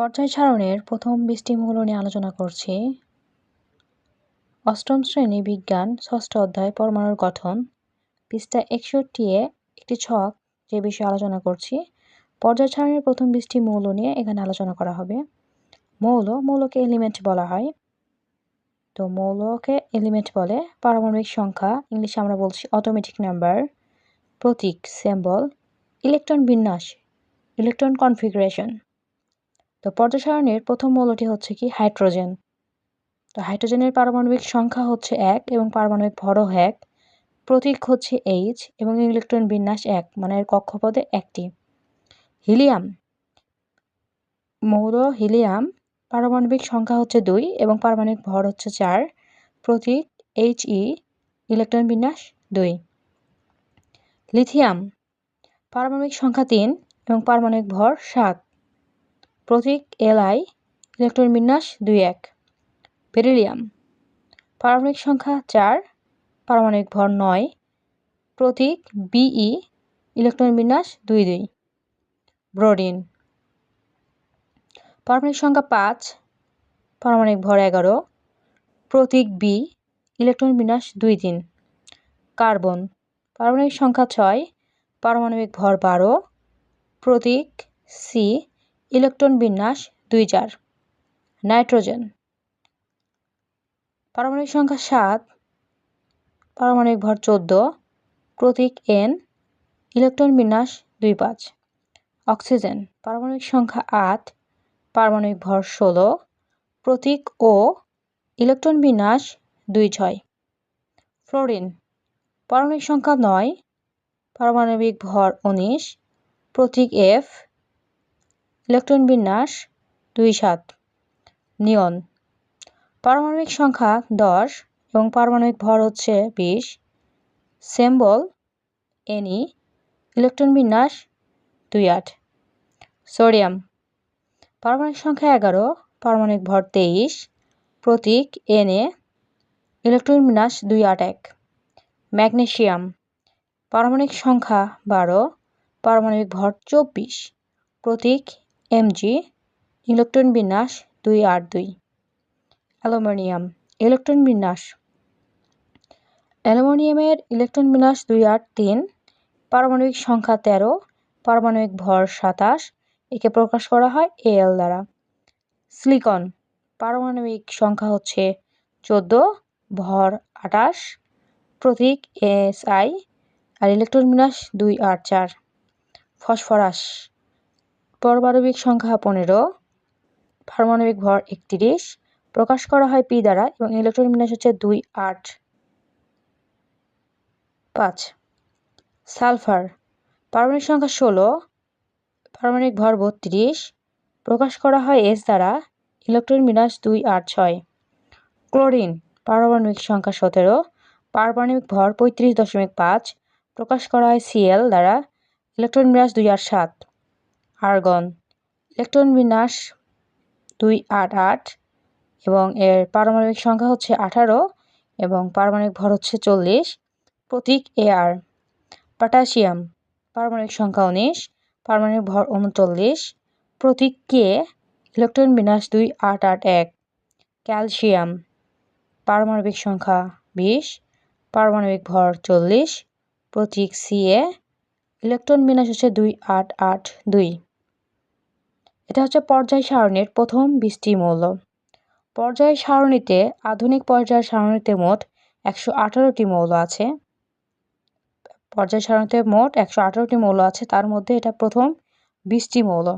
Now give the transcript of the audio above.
পর্যায় সারণের প্রথম বৃষ্টি মৌল নিয়ে আলোচনা করছি। অষ্টম শ্রেণি বিজ্ঞান, ষষ্ঠ অধ্যায়, পরমাণুর গঠন। পৃষ্ঠা একষট্টি এ একটি ছক যে বিষয়ে আলোচনা করছি। পর্যায় সারণের প্রথম বৃষ্টি মৌল নিয়ে এখানে আলোচনা করা হবে। মৌল, মৌলকে এলিমেন্ট বলা হয়। তো মৌলকে এলিমেন্ট বলে পারমাণবিক সংখ্যা, ইংলিশে আমরা বলছি অটোমেটিক নাম্বার প্রতীক সিম্বল ইলেকট্রন বিন্যাস ইলেকট্রন কনফিগারেশন তো পর্যায় সারণীর প্রথম মৌলটি হচ্ছে কি? হাইড্রোজেন। তো হাইড্রোজেনের পারমাণবিক সংখ্যা হচ্ছে এক এবং পারমাণবিক ভরও এক। প্রতীক হচ্ছে এইচ এবং ইলেকট্রন বিন্যাস এক মানে এর কক্ষপথে একটি। হিলিয়াম। মৌল হিলিয়াম পারমাণবিক সংখ্যা হচ্ছে দুই এবং পারমাণবিক ভর হচ্ছে চার। প্রতীক এইচ ই ইলেকট্রন বিন্যাস দুই। লিথিয়াম। পারমাণবিক সংখ্যা তিন এবং পারমাণবিক ভর সাত। প্রতীক এল আই ইলেকট্রন বিন্যাস দুই এক। বেরিলিয়াম পারমাণবিক সংখ্যা চার, পারমাণবিক ভর নয়। প্রতীক বিই ইলেকট্রন বিন্যাস দুই দুই। ব্রোডিন পারমাণবিক সংখ্যা পাঁচ, পারমাণবিক ভর এগারো। প্রতীক বি ইলেকট্রন বিন্যাস দুই তিন। কার্বন পারমাণবিক সংখ্যা ছয়, পারমাণবিক ভর বারো। প্রতীক সি ইলেকট্রন বিন্যাস দুই চার নাইট্রোজেন। পারমাণবিক সংখ্যা সাত, পারমাণবিক ভর চোদ্দ, প্রতীক এন, ইলেকট্রন বিন্যাস দুই পাঁচ। অক্সিজেন, পারমাণবিক সংখ্যা আট, পারমাণবিক ভর ষোলো, প্রতীক ও ইলেকট্রন বিন্যাস দুই ছয়। ফ্লোরিন, পারমাণবিক সংখ্যা নয়, পারমাণবিক ভর উনিশ, প্রতীক এফ ইলেকট্রন বিন্যাস দুই সাত। নিয়ন। পারমাণবিক সংখ্যা দশ এবং পারমাণবিক ভর হচ্ছে বিশ। সেম্বল এনই। ইলেকট্রন বিন্যাস দুই আট। সোডিয়াম। পারমাণবিক সংখ্যা এগারো, পারমাণবিক ভর তেইশ। প্রতীক এনএ। ইলেকট্রন বিন্যাস দুই আট এক। ম্যাগনেশিয়াম পারমাণবিক সংখ্যা বারো, পারমাণবিক ভর চব্বিশ। প্রতীক এমজি, ইলেকট্রন বিন্যাস দুই আট দুই। অ্যালুমিনিয়াম, ইলেকট্রন বিন্যাস। অ্যালুমিনিয়ামের ইলেকট্রন বিন্যাস দুই আট তিন, পারমাণবিক সংখ্যা তেরো, পারমাণবিক ভর সাতাশ, একে প্রকাশ করা হয় এ এল দ্বারা। সিলিকন, পারমাণবিক সংখ্যা হচ্ছে চোদ্দ, ভর আটাশ প্রতীক এস আই আর ইলেকট্রন বিন্যাস দুই আট চার। ফসফরাস পারমাণবিক সংখ্যা পনেরো, পারমাণবিক ভর একত্রিশ, প্রকাশ করা হয় পি দ্বারা এবং ইলেকট্রন বিন্যাস হচ্ছে দুই আট পাঁচ। সালফার, পারমাণবিক সংখ্যা ষোলো, পারমাণবিক ভর বত্রিশ, প্রকাশ করা হয় এস দ্বারা, ইলেকট্রন বিন্যাস দুই আট ছয়। ক্লোরিন, পারমাণবিক সংখ্যা সতেরো, পারমাণবিক ভর পঁয়ত্রিশ দশমিক পাঁচ, প্রকাশ করা হয় সিএল দ্বারা, ইলেকট্রন বিন্যাস দুই আট সাত। আর্গন। ইলেকট্রন বিন্যাস দুই আট আট এবং এর পারমাণবিক সংখ্যা হচ্ছে আঠারো এবং পারমাণবিক ভর হচ্ছে চল্লিশ। প্রতীক এআর পটাশিয়াম, পারমাণবিক সংখ্যা উনিশ, পারমাণবিক ভর উনচল্লিশ। প্রতীক কে ইলেকট্রন বিন্যাস দুই আট আট এক। ক্যালসিয়াম, পারমাণবিক সংখ্যা বিশ, পারমাণবিক ভর চল্লিশ। প্রতীক সিএ ইলেকট্রন বিন্যাস হচ্ছে দুই আট আট দুই। এটা হচ্ছে পর্যায় সারণীর প্রথম বিশটি মৌল। পর্যায় সারণীতে, আধুনিক পর্যায় সারণীতে মোট একশো আঠারোটি মৌল আছে। পর্যায় সারণীতে মোট একশো আঠারোটি মৌল আছে, তার মধ্যে এটা প্রথম বিশটি মৌল।